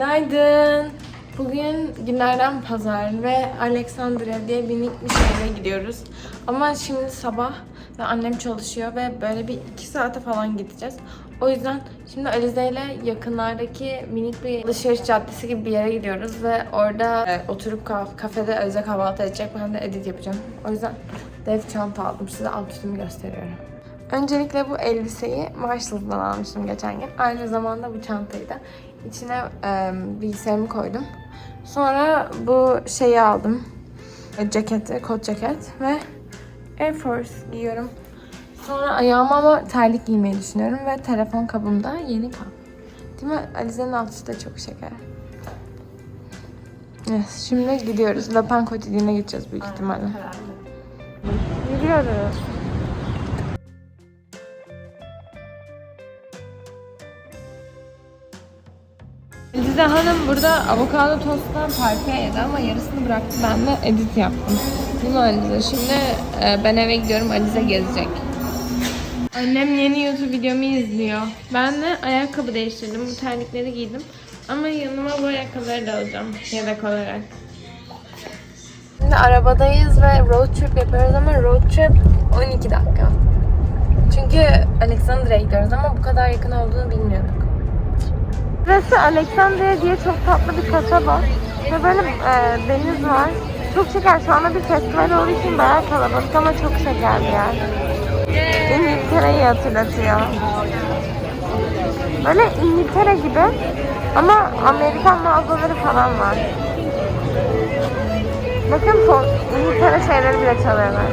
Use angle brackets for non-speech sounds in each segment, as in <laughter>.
Günaydın. Bugün günlerden pazar ve Alexandria diye minik bir şehre gidiyoruz. Ama şimdi sabah ve annem çalışıyor ve böyle bir iki saate falan gideceğiz. O yüzden şimdi Alize ile yakınlardaki minik bir alışveriş caddesi gibi bir yere gidiyoruz ve orada e, oturup kaf- kafede Alize kahvaltı edecek. Ben de edit yapacağım. O yüzden dev çanta aldım. Size üstümü gösteriyorum. Öncelikle bu elbiseyi Marshall'dan almıştım geçen gün. Aynı zamanda bu çantayı da içine e, bilgisayarımı koydum. Sonra bu şeyi aldım. E, Ceketi, kot ceket ve Air Force giyiyorum. Sonra ayağıma ama terlik giymeyi düşünüyorum ve telefon kabımda yeni kap. Değil mi? Alize'nin altı da çok şeker. Yes, şimdi gidiyoruz. La Cotidien'e gideceğiz büyük ihtimalle. Yürüyoruz. Lize Hanım burada avokado tosttan parça yedi ama yarısını bıraktı. Ben de edit yaptım. Değil mi Alize? Şimdi e, ben eve gidiyorum. Alize gezecek. Annem yeni YouTube videomu izliyor. Ben de ayakkabı değiştirdim. Bu terlikleri giydim. Ama yanıma bu ayakkabıları da alacağım. Yedek olarak. Şimdi arabadayız ve road trip yapıyoruz ama road trip 12 dakika. Çünkü Alexandria'ya gidiyoruz ama bu kadar yakın olduğunu bilmiyorduk. Burası Alexandria diye çok tatlı bir kasaba. Ve böyle e, deniz var. Çok şeker. Şu anda bir festival olduğu için bayağı kalabalık ama çok şeker bir yer. İngiltere'yi hatırlatıyor. Böyle İngiltere gibi ama Amerikan mağazaları falan var. Bakın İngiltere şeyleri bile çalıyorlar.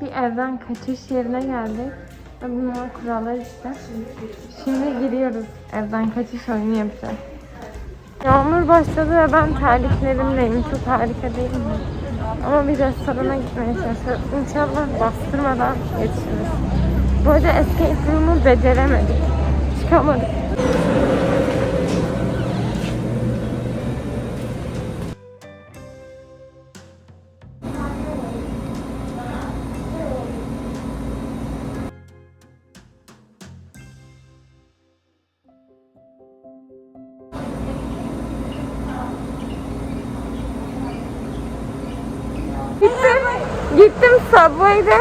Bir evden kaçış yerine geldik. Bunlar kurallar işte. Şimdi giriyoruz. Evden kaçış oyunu yapacağız. Yağmur başladı ve ben terliklerimleyim. Çok harika değil mi? Ama bir restorana gitmeye çalışıyorum. İnşallah bastırmadan yetişiriz. Bu arada escape room'u beceremedik. Çıkamadık. Subway'de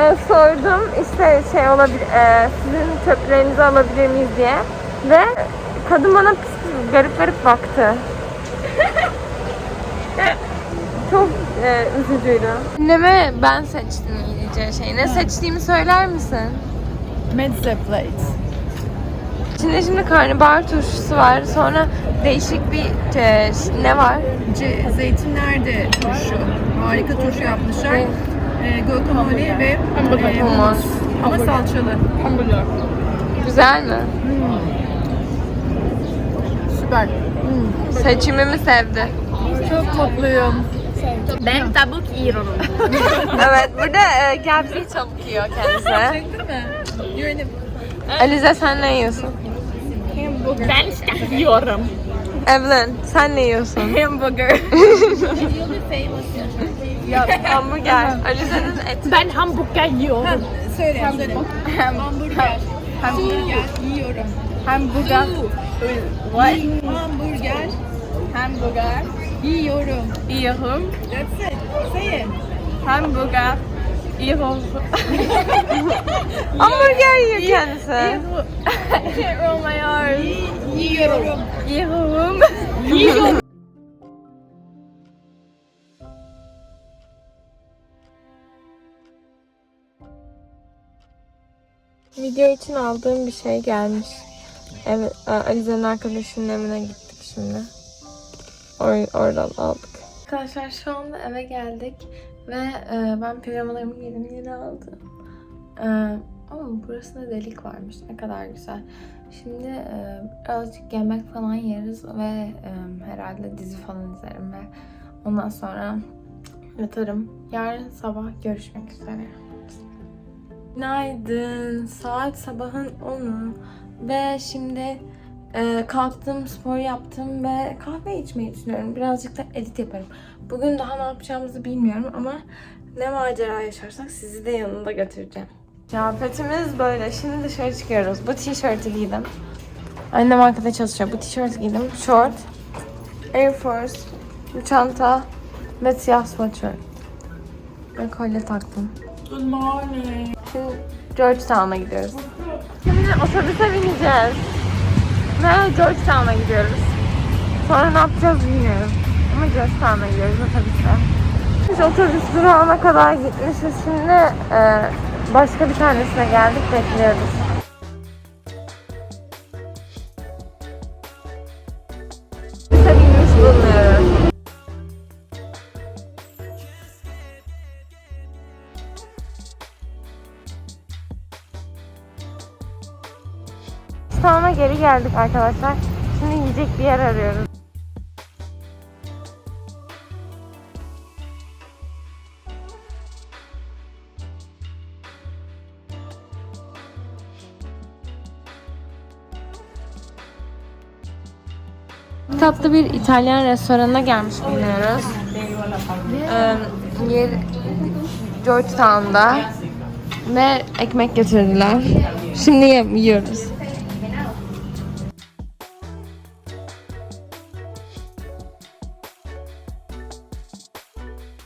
e, sordum işte şey olabilir, e, sizin çöplerinizi alabilir miyiz diye ve kadın bana pis pis garip garip baktı. <laughs> Çok e, üzücüydü. Anneme ben seçtim yiyeceği şey. Ne seçtiğimi söyler misin? Medse plate. İçinde şimdi karnabahar turşusu var. Sonra değişik bir e, ne var? C- zeytinlerde turşu. Harika turşu yapmışlar. Evet. Ee, guacamole ve e, Hummus. Ama salçalı. Hamburger. Güzel mi? Süper. Seçimimi sevdi. Çok mutluyum. Ben tavuk yiyorum. <laughs> evet burada e, Gabzi çabuk yiyor kendisi. Değil mi? A- Alize sen ne yiyorsun? Ben işte yiyorum. Evelyn sen ne yiyorsun? <laughs> Hamburger. <laughs> Ya, Hamburger. Alize'nin eti. Ben hamburger yiyorum. söyle, söyle. Hamburger. Hamburger yiyorum. Hamburger. What? Hamburger. Hamburger. Yiyorum. Yiyorum. That's it. Say it. Hamburger. Yiyorum. <laughs> Hamburger yiyor kendisi. I can't roll my R's. Yiyorum. Yiyorum. <laughs> Video için aldığım bir şey gelmiş. Evet, Alize'nin arkadaşının evine gittik şimdi. Or- oradan aldık. Arkadaşlar şu anda eve geldik ve e, ben pijamalarımı giydim yeni aldım. E, ama burasında delik varmış. Ne kadar güzel. Şimdi e, birazcık yemek falan yeriz ve e, herhalde dizi falan izlerim ve ondan sonra yatarım. Yarın sabah görüşmek üzere. Günaydın. Saat sabahın 10'u ve şimdi e, kalktım, spor yaptım ve kahve içmeyi düşünüyorum. Birazcık da edit yaparım. Bugün daha ne yapacağımızı bilmiyorum ama ne macera yaşarsak sizi de yanında götüreceğim. Kıyafetimiz böyle. Şimdi dışarı çıkıyoruz. Bu tişörtü giydim. Annem arkada çalışıyor. Bu tişört giydim. Short. Air Force, bir çanta ve siyah sweatshirt. Ve kolye taktım. Good morning. Şimdi Georgetown'a gidiyoruz. Şimdi otobüse bineceğiz. Ve Georgetown'a gidiyoruz. Sonra ne yapacağız bilmiyorum. Ama Georgetown'a gidiyoruz otobüse. Biz otobüs durağına kadar gitmişiz. Şimdi e, başka bir tanesine geldik bekliyoruz. Sonra geri geldik arkadaşlar. Şimdi yiyecek bir yer arıyoruz. Tatlı bir İtalyan restoranına gelmiş bulunuyoruz. Ee, yer Georgetown'da ve ekmek getirdiler. Şimdi yiyoruz.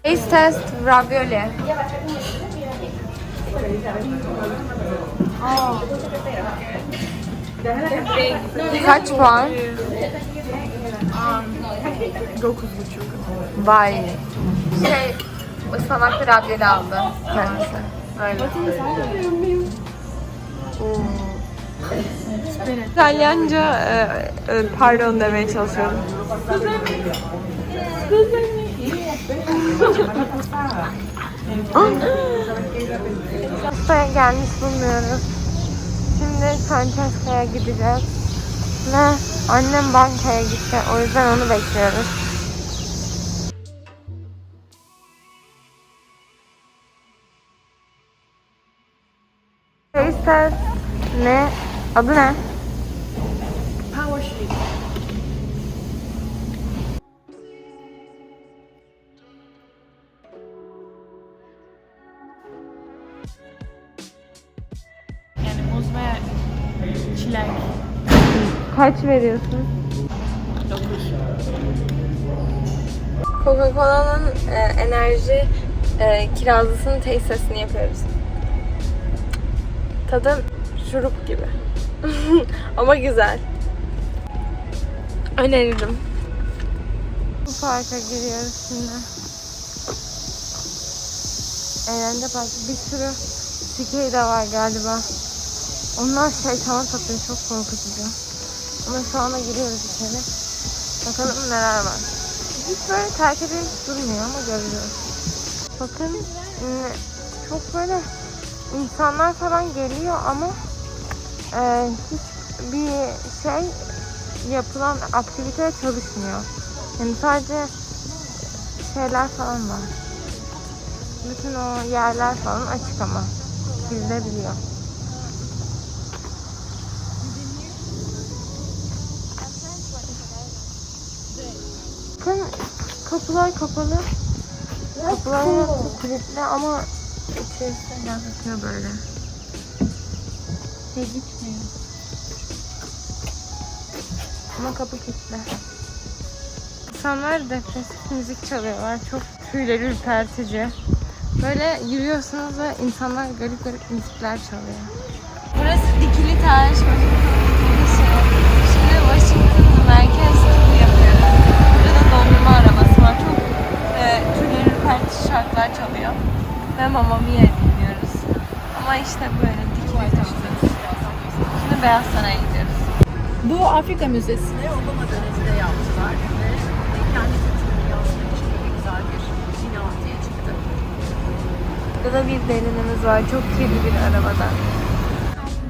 Taste test ravioli. Kaç puan? 9,5. Vay. Şey, ıspanaklı ravioli aldı kendisi. Oo. İtalyanca e, e, pardon demeye çalışıyorum. Hastaya gelmiş bulunuyoruz. Şimdi Francesca'ya gideceğiz. Ve annem bankaya gitti. O yüzden onu bekliyoruz. Taste ne? Adı ne? Ve çilek. Kaç veriyorsun? 9. Coca-Cola'nın e, enerji e, kirazlısının testini yapıyoruz. Tadı şurup gibi. <laughs> Ama güzel. Öneririm. Bu parka giriyoruz şimdi. Eğlence parkı. Bir sürü sikey de var galiba. Onlar şeytana tapıyor. Çok korkutucu. Ama şu anda giriyoruz içeri. Bakalım neler var. Hiç böyle terk edilmiş durmuyor ama görüyoruz. Bakın çok böyle insanlar falan geliyor ama e, hiçbir şey yapılan aktiviteye çalışmıyor. Yani sadece şeyler falan var. Bütün o yerler falan açık ama girilebiliyor. Bakın kapılar kapalı. Kapılar kilitli ama içerisinden bakıyor böyle. Şey gitmiyor. Ama kapı kilitli. İnsanlar depresif müzik çalıyorlar. Çok tüyleri ürpertici. Böyle yürüyorsunuz ve insanlar garip garip müzikler çalıyor. Burası dikili taş. Şimdi Washington merkez turu yapıyoruz. Burada dondurma arabası var. Çok e, tüyleri ürpertici şarkılar çalıyor. Ve Mamma Mia dinliyoruz. Ama işte böyle dikili taşıyoruz. Şimdi Beyaz Saray'a gidiyoruz. Bu Afrika Müzesi'ni Obama döneminde yaptılar ve kendi kültürünü yansıtmak için böyle güzel bir bina ortaya çıktı. Burada bir derinimiz var. Çok kirli bir arabada.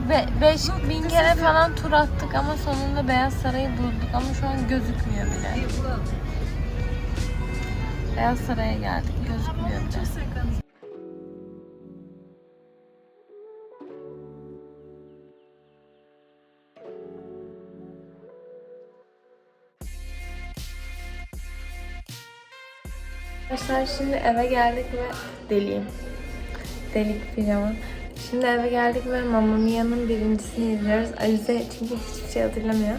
Ve 5000 kere falan tur attık ama sonunda Beyaz Saray'ı bulduk ama şu an gözükmüyor bile. Beyaz Saray'a geldik. Gözükmüyor bile. Arkadaşlar şimdi eve geldik ve deliyim. Delik pijama. Şimdi eve geldik ve Mamma Mia'nın birincisini izliyoruz. Alize çünkü hiçbir şey hatırlamıyor.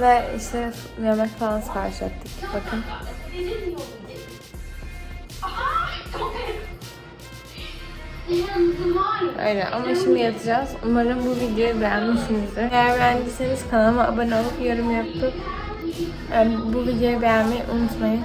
Ve işte yemek falan sipariş ettik. Bakın. Öyle ama şimdi yatacağız. Umarım bu videoyu beğenmişsinizdir. Eğer beğendiyseniz kanalıma abone olup yorum yapıp e, bu videoyu beğenmeyi unutmayın.